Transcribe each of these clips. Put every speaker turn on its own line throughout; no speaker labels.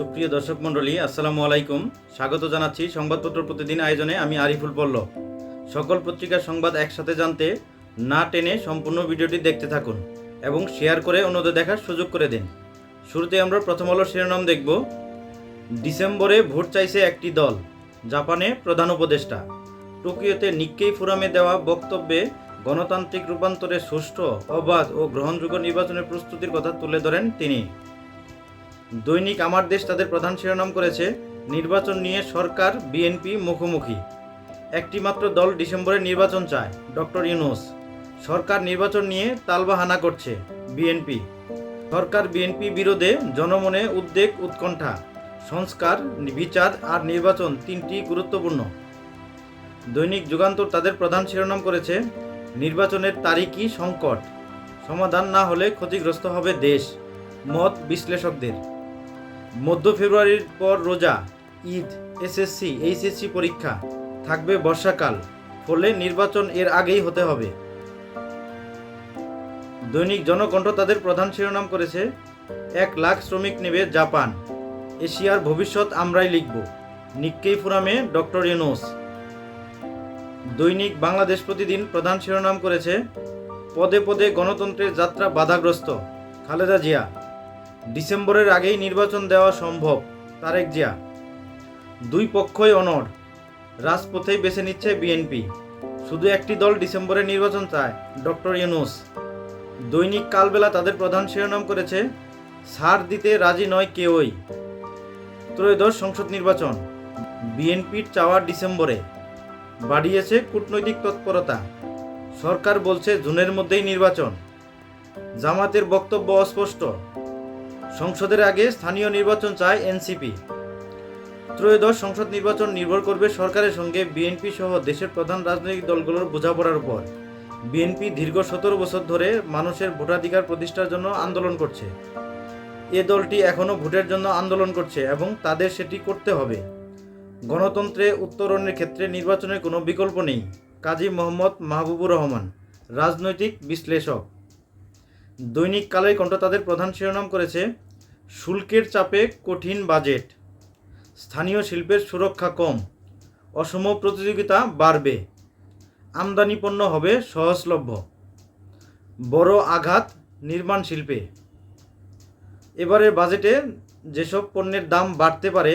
সুপ্রিয় দর্শক মণ্ডলী, আসসালামু আলাইকুম। স্বাগত জানাচ্ছি সংবাদপত্র প্রতিদিন আয়োজনে, আমি আরিফুল পল্লব। সকল পত্রিকার সংবাদ একসাথে জানতে না টেনে সম্পূর্ণ ভিডিওটি দেখতে থাকুন এবং শেয়ার করে অন্যদের দেখার সুযোগ করে দিন। শুরুতে আমরা প্রথম আলো শিরোনাম দেখব। ডিসেম্বরে ভোট চাইছে একটি দল, জাপানে প্রধান উপদেষ্টা। টোকিওতে নিক্কেই ফোরামে দেওয়া বক্তব্যে গণতান্ত্রিক রূপান্তরে সুষ্ঠু অবাধ ও গ্রহণযোগ্য নির্বাচনের প্রস্তুতির কথা তুলে ধরেন তিনি। দৈনিক আমার দেশ তাদের প্রধান শিরোনাম করেছে, নির্বাচন নিয়ে সরকার, বিএনপি মুখোমুখি। একটিমাত্র দল ডিসেম্বরে নির্বাচন চায়, ডক্টর ইউনুস। সরকার নির্বাচন নিয়ে তালবাহানা করছে, বিএনপি। সরকার বিএনপি বিরোধে জনমনে উদ্বেগ, উৎকণ্ঠা। সংস্কার, বিচার আর নির্বাচন তিনটি গুরুত্বপূর্ণ। দৈনিক যুগান্তর তাদের প্রধান শিরোনাম করেছে, নির্বাচনের তারিখই সংকট। সমাধান না হলে ক্ষতিগ্রস্ত হবে দেশ। মত বিশ্লেষকদের। মধ্য ফেব্রুয়ারির পর রোজা, ঈদ এসএসসি এইচএসসি পরীক্ষা, থাকবে বর্ষাকাল, ফলে নির্বাচন এর আগেই হতে হবে। দৈনিক জনকণ্ঠ তাদের প্রধান শিরোনাম করেছে, এক লাখ শ্রমিক নেবে জাপান, এশিয়ার ভবিষ্যৎ আমরাই লিখব নিক্কেই ফোরামে ডক্টর ইউনুস। দৈনিক বাংলাদেশ প্রতিদিন প্রধান শিরোনাম করেছে, পদে পদে গণতন্ত্রের যাত্রা বাধাগ্রস্ত, খালেদা জিয়া। ডিসেম্বরের আগেই নির্বাচন দেওয়া সম্ভব, তারেক জিয়া। দুই পক্ষই অনড়, রাজপথেই বেছে নিচ্ছে বিএনপি। শুধু একটি দল ডিসেম্বরে নির্বাচন চায়, ডক্টর ইউনুস। দৈনিক কালবেলা তাদের প্রধান শিরোনাম করেছে, ছাড় দিতে রাজি নয় কেউই। ত্রয়োদশ সংসদ নির্বাচন, বিএনপির চাওয়া ডিসেম্বরে। বাড়িয়েছে কূটনৈতিক তৎপরতা। সরকার বলছে জুনের মধ্যেই নির্বাচন। জামাতের বক্তব্য অস্পষ্ট। সংসদের আগে স্থানীয় নির্বাচন চায় এনসিপি। ত্রয়োদশ সংসদ নির্বাচন নির্ভর করবে সরকারের সঙ্গে বিএনপি সহ দেশের প্রধান রাজনৈতিক দলগুলোর বোঝাপড়ার উপর। বিএনপি দীর্ঘ সতেরো বছর ধরে মানুষের ভোটাধিকার প্রতিষ্ঠার জন্য আন্দোলন করছে। এ দলটি এখনও ভোটের জন্য আন্দোলন করছে এবং তাদের সেটি করতে হবে। গণতন্ত্রে উত্তরণের ক্ষেত্রে নির্বাচনের কোনো বিকল্প নেই। কাজী মোহাম্মদ মাহবুবুর রহমান, রাজনৈতিক বিশ্লেষক। দৈনিক কালের কণ্ঠ তাদের প্রধান শিরোনাম করেছে, শুল্কের চাপে কঠিন বাজেট, স্থানীয় শিল্পের সুরক্ষা কম, অসম প্রতিযোগিতা বাড়বে, আমদানি পণ্য হবে সহজলভ্য, বড় আঘাত নির্মাণ শিল্পে। এবারের বাজেটে যেসব পণ্যের দাম বাড়তে পারে,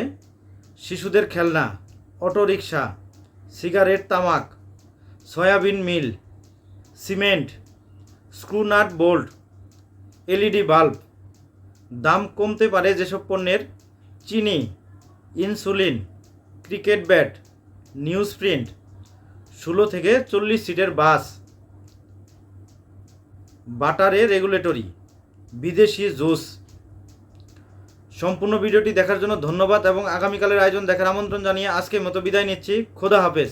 শিশুদের খেলনা, অটোরিকশা, সিগারেট তামাক, soybean meal, cement screw nut bolt LED bulb. দাম কমতে পারে যেসব পণ্যের। চিনি, insulin, cricket bat, newsprint, ষোলো থেকে চল্লিশ সিটের বাস। বাটারে রেগুলেটরি, বিদেশি জুস। সম্পূর্ণ ভিডিওটি দেখার জন্য ধন্যবাদ এবং আগামীকালের আয়োজন দেখার আমন্ত্রণ জানিয়ে আজকের মতো বিদায় নিচ্ছি। খোদা হাফেজ।